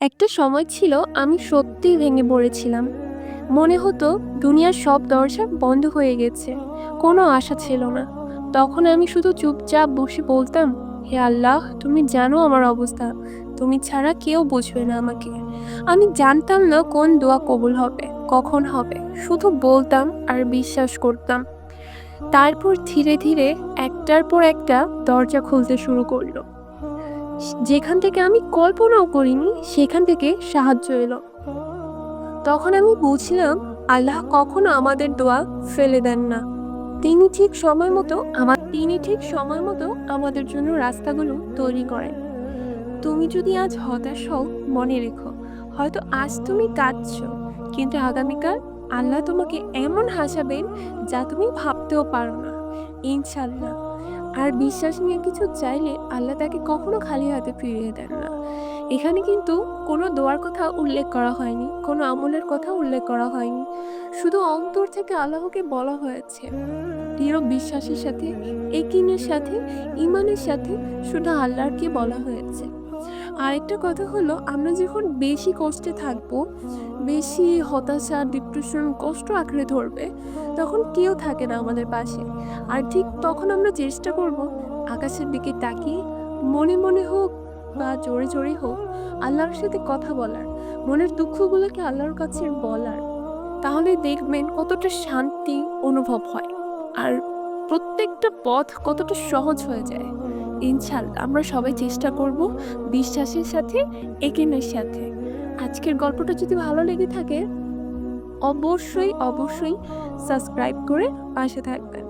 একটা সময় ছিল আমি সত্যিই ভেঙে পড়েছিলাম। মনে হতো দুনিয়ার সব দরজা বন্ধ হয়ে গেছে, কোনো আশা ছিল না। তখন আমি শুধু চুপচাপ বসে বলতাম, হে আল্লাহ, তুমি জানো আমার অবস্থা, তুমি ছাড়া কেউ বুঝবে না আমাকে। আমি জানতাম না কোন দোয়া কবুল হবে, কখন হবে। শুধু বলতাম আর বিশ্বাস করতাম। তারপর ধীরে ধীরে একটার পর একটা দরজা খুলতে শুরু করল। যেখান থেকে আমি কল্পনাও করিনি, সেখান থেকে সাহায্য এলো। তখন আমি বুঝলাম, আল্লাহ কখনো আমাদের দোয়া ফেলে দেন না। তিনি ঠিক সময় মতো আমার, তিনি ঠিক সময় মতো আমাদের জন্য রাস্তাগুলো তৈরি করেন। তুমি যদি আজ হতাশ হও, মনে রেখো, হয়তো আজ তুমি কাঁদছ, কিন্তু আগামীকাল আল্লাহ তোমাকে এমন হাসাবেন যা তুমি ভাবতেও পারো না। ইনশাল্লাহ আর বিশ্বাস নিয়ে কিছু চাইলে আল্লাহ তাকে কখনো খালি হাতে ফিরিয়ে দেন না। এখানে কিন্তু কোনো দোয়ার কথা উল্লেখ করা হয়নি, কোনো আমলের কথা উল্লেখ করা হয়নি। শুধু অন্তর থেকে আল্লাহকে বলা হয়েছে, দৃঢ় বিশ্বাসের সাথে একিনের সাথে, ইমানের সাথে শুধু আল্লাহকে বলা হয়েছে। আরেকটা কথা হলো, আমরা যখন বেশি কষ্টে থাকব, বেশি হতাশা ডিপ্রেশন কষ্ট আঁকড়ে ধরবে, তখন কেউ থাকে না আমাদের পাশে। আর ঠিক তখন আমরা চেষ্টা করব, আকাশের দিকে তাকিয়ে, মনে মনে হোক বা জোরে জোরে হোক, আল্লাহর সাথে কথা বলার, মনের দুঃখগুলোকে আল্লাহর কাছে বলার, তাহলে দেখবেন কতটা শান্তি অনুভব হয়। আর প্রত্যেকটা পথ কতটা সহজ হয়ে যায়। ইনশাল্লাহ, আমরা সবাই চেষ্টা করব বিশ্বাসের সাথে, একিনের সাথে। আজকের গল্পটা যদি ভালো লেগে থাকে, অবশ্যই অবশ্যই সাবস্ক্রাইব করে পাশে থাকবেন।